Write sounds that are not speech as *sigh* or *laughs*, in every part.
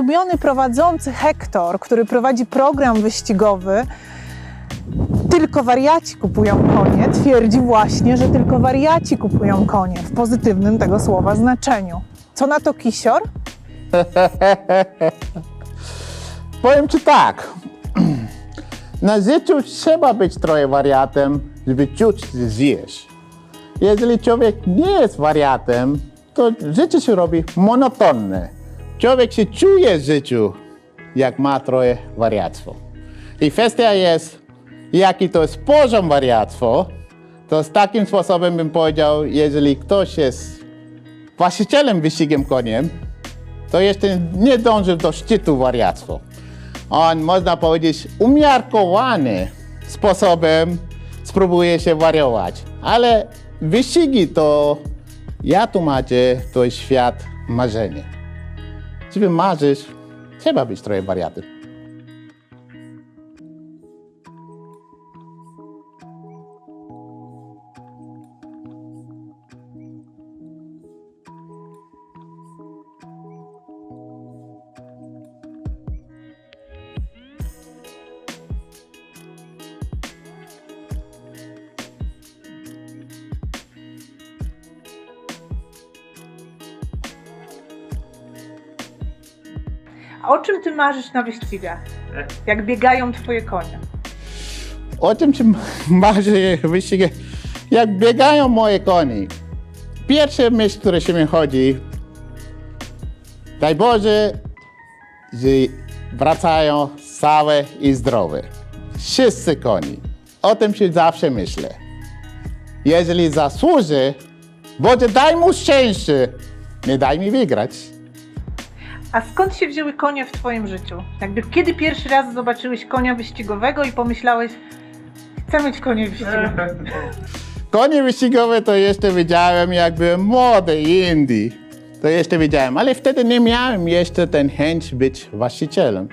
Ulubiony prowadzący Hektor, który prowadzi program wyścigowy, tylko wariaci kupują konie, twierdzi właśnie, że tylko wariaci kupują konie w pozytywnym tego słowa znaczeniu. Co na to kisior? *laughs* Powiem ci tak. *clears throat* Na życiu trzeba być trochę wariatem, żeby czuć, żyjesz. Jeżeli człowiek nie jest wariatem, to życie się robi monotonne. Człowiek się czuje w życiu, jak ma trochę wariactwo. I kwestia jest, jaki to jest poziom wariactwa, to z takim sposobem bym powiedział, jeżeli ktoś jest właścicielem wyścigiem koniem, to jeszcze nie dąży do szczytu wariactwa. On, można powiedzieć, umiarkowany sposobem spróbuje się wariować. Ale wyścigi to, ja tłumaczę, to jest świat marzenia. Żeby marzyć, trzeba być trochę wariatem. O czym ty marzysz na wyścigach? Jak biegają twoje konie? O czym ci marzy wyścigi? Jak biegają moje konie. Pierwsza myśl, która się mi chodzi, daj Boże, że wracają całe i zdrowe. Wszyscy koni. O tym się zawsze myślę. Jeżeli zasłuży, Boże, daj mu szczęście, nie daj mi wygrać. A skąd się wzięły konie w twoim życiu? Jakby kiedy pierwszy raz zobaczyłeś konia wyścigowego i pomyślałeś, chcę mieć konie wyścigowe? *laughs* Konie wyścigowe to jeszcze widziałem, jak byłem młody Indii. To jeszcze widziałem, ale wtedy nie miałem jeszcze ten chęć być właścicielem.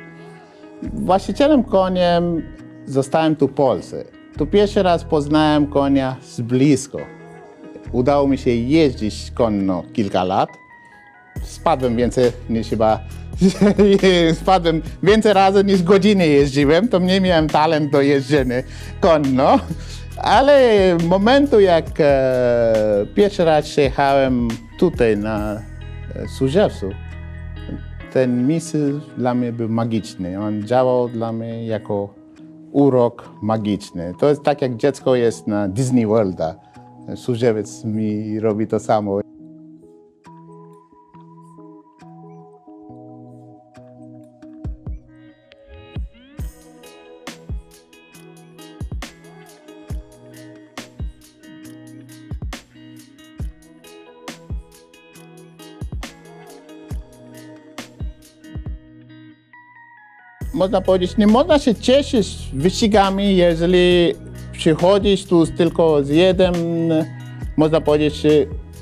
Właścicielem koniem zostałem tu w Polsce. Tu pierwszy raz poznałem konia z blisko. Udało mi się jeździć konno kilka lat. Spadłem więcej niż chyba. *laughs* Spadłem więcej razy niż godziny jeździłem, to nie miałem talent do jeżdżenia konno. Ale momentu jak e, pierwszy raz przyjechałem tutaj na e, Służewcu, ten miejsce dla mnie był magiczny. On działał dla mnie jako urok magiczny. To jest tak jak dziecko jest na Disney Worlda. Służewiec mi robi to samo. Można powiedzieć, nie można się cieszyć wyścigami, jeżeli przychodzisz tu tylko z jednym, można powiedzieć,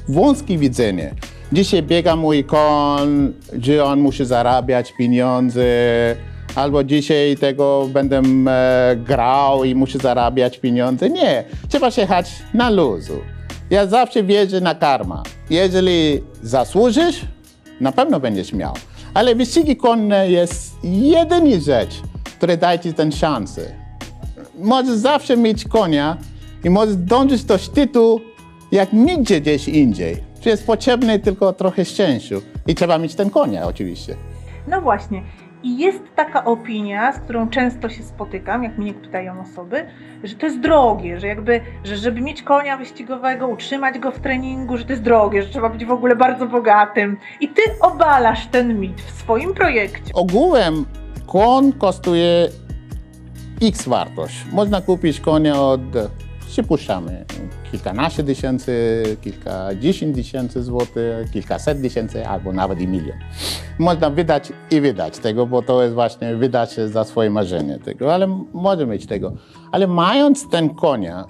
wąskie widzenie. Dzisiaj biega mój koń, że on musi zarabiać pieniądze, albo dzisiaj tego będę e, grał i muszę zarabiać pieniądze. Nie, trzeba się jechać na luzu. Ja zawsze wierzę na karma. Jeżeli zasłużysz, na pewno będziesz miał. Ale wyścigi konne jest jedyna rzecz, która daje ci tę szansę. Możesz zawsze mieć konia i możesz dążyć do szczytu jak nigdzie gdzieś indziej. Czy jest potrzebne tylko trochę szczęściu. I trzeba mieć ten konia oczywiście. No właśnie. I jest taka opinia, z którą często się spotykam, jak mnie pytają osoby, że to jest drogie, że jakby, że żeby mieć konia wyścigowego, utrzymać go w treningu, że to jest drogie, że trzeba być w ogóle bardzo bogatym. I ty obalasz ten mit w swoim projekcie. Ogółem koń kosztuje x wartość. Można kupić konia od, przypuszczamy, kilkanaście tysięcy, kilkadziesiąt tysięcy złotych, kilkaset tysięcy albo nawet i milion. Można wydać i wydać tego, bo to jest właśnie wydać za swoje marzenie tego, ale może mieć tego. Ale mając ten konia,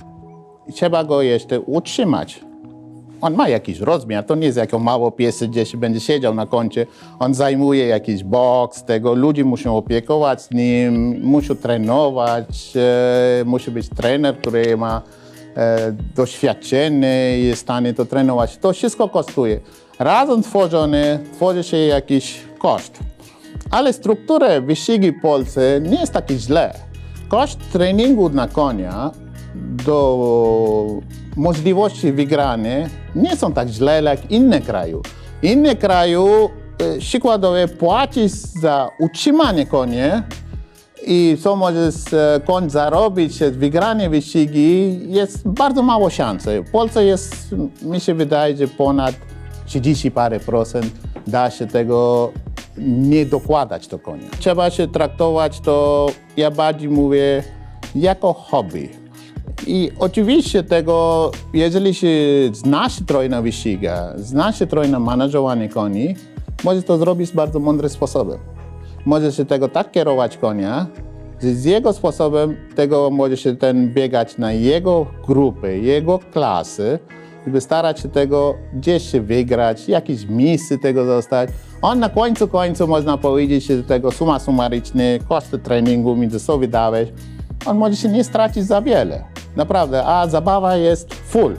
trzeba go jeszcze utrzymać. On ma jakiś rozmiar, to nie jest jako mało piesy, gdzieś będzie siedział na koncie. On zajmuje jakiś boks, tego ludzie muszą opiekować nim, muszą trenować, e, musi być trener, który ma e, doświadczenie i jest w stanie to trenować. To wszystko kosztuje. Razem tworzone tworzy się jakiś koszt. Ale struktura wyścigi w Polsce nie jest takie źle. Koszt treningu na konia do możliwości wygrania nie są tak źle jak inne kraju. Inne kraju e, przykładowo płaci za utrzymanie konia i co może z, e, koń zarobić z wygrania wyścigi, jest bardzo mało szans. W Polsce jest, mi się wydaje, że ponad 30 parę procent da się tego nie dokładać do konia. Trzeba się traktować to, ja bardziej mówię, jako hobby. I oczywiście tego, jeżeli się zna się trochę na wyścigach, zna się trochę na manażowanie koni, może to zrobić bardzo mądrym sposobem. Może się tego tak kierować konia, że z jego sposobem tego może się ten biegać na jego grupy, jego klasy, żeby starać się tego gdzieś się wygrać, jakieś miejsce tego zostać. On na końcu końcu można powiedzieć, że tego suma sumaryczny, koszty treningu między sobą wydałeś, on może się nie stracić za wiele. Naprawdę, a zabawa jest full.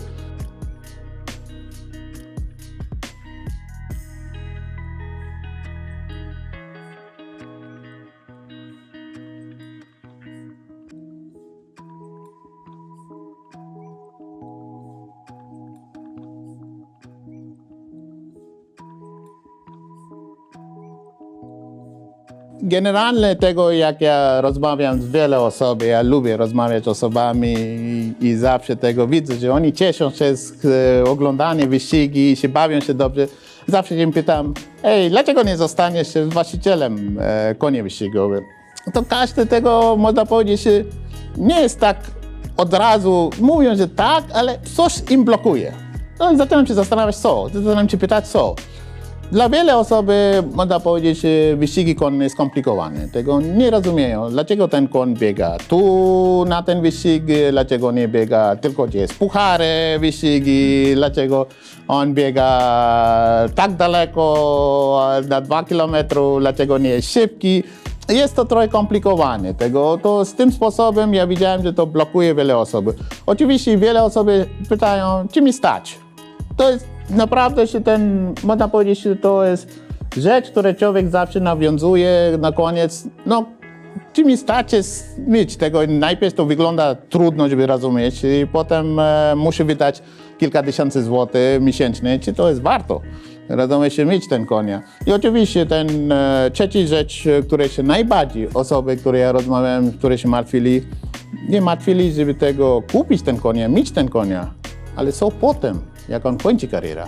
Generalnie tego, jak ja rozmawiam z wiele osób, ja lubię rozmawiać z osobami i, i zawsze tego widzę, że oni cieszą się z e, oglądania wyścigi się bawią się dobrze. Zawsze im pytam, ej, dlaczego nie zostaniesz właścicielem e, koni wyścigowych? To każdy tego, można powiedzieć, nie jest tak od razu, mówią, że tak, ale coś im blokuje. No i zaczynam się zastanawiać, co? Zaczynam się pytać, co? Dla wiele osób, można powiedzieć, że wyścigi konne skomplikowane. Tego nie rozumieją. Dlaczego ten koń biega tu na ten wyścig, dlaczego nie biega tylko gdzie jest puchary wyścigi, dlaczego on biega tak daleko, na dwa kilometry, dlaczego nie jest szybki. Jest to trochę komplikowane. Tego, to z tym sposobem ja widziałem, że to blokuje wiele osób. Oczywiście wiele osób pytają, czy mi stać? to jest naprawdę się ten, można powiedzieć, że to jest rzecz, którą człowiek zawsze nawiązuje na koniec. No, czy mi starczy mieć tego? Najpierw to wygląda trudno, żeby rozumieć, i potem e, muszę wydać kilka tysięcy złotych miesięcznie, czy to jest warto. Rozumiesz, mieć ten konia. I oczywiście ten e, trzeci rzecz, której się najbardziej osoby, które ja rozmawiałem, które się martwili, nie martwili, żeby tego kupić ten konia, mieć ten konia, ale co potem, jak on kończy karierę.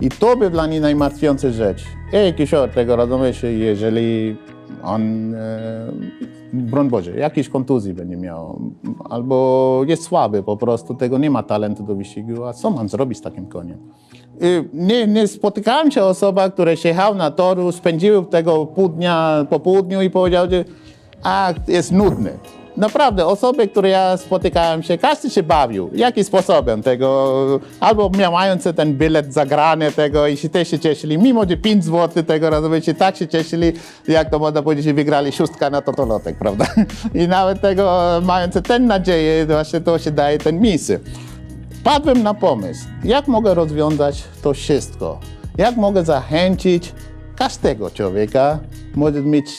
I to by dla nich najmartwiąca rzecz. Ej, Kishore, tego rozumiesz, jeżeli on, e, broń Boże, jakiejś kontuzji będzie miał, albo jest słaby po prostu, tego nie ma talentu do wyścigu, a co mam zrobić z takim koniem? Y, Nie, nie spotykałem się osoba, które się jechał na toru, spędziły tego pół dnia po południu i powiedział, że a, jest nudny. Naprawdę, osoby, które ja spotykałem się, każdy się bawił. Jaki sposobem tego, albo mający ten bilet zagrany tego i się też się cieszyli, mimo że 5 zł tego, rozumiecie, tak się cieszyli, jak to można powiedzieć, wygrali szóstka na totolotek, prawda? *laughs* I nawet tego, mający tę nadzieję, właśnie to się daje ten misy. Padłem na pomysł, jak mogę rozwiązać to wszystko? Jak mogę zachęcić każdego człowieka, może mieć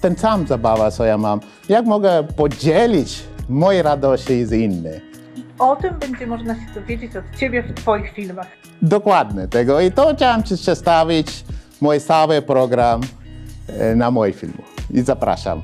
ten sam zabawa, co ja mam? Jak mogę podzielić moje radości z innymi? O tym będzie można się dowiedzieć od Ciebie w Twoich filmach. Dokładnie tego. I to chciałem Ci przedstawić, mój cały program e, na mój film. I zapraszam.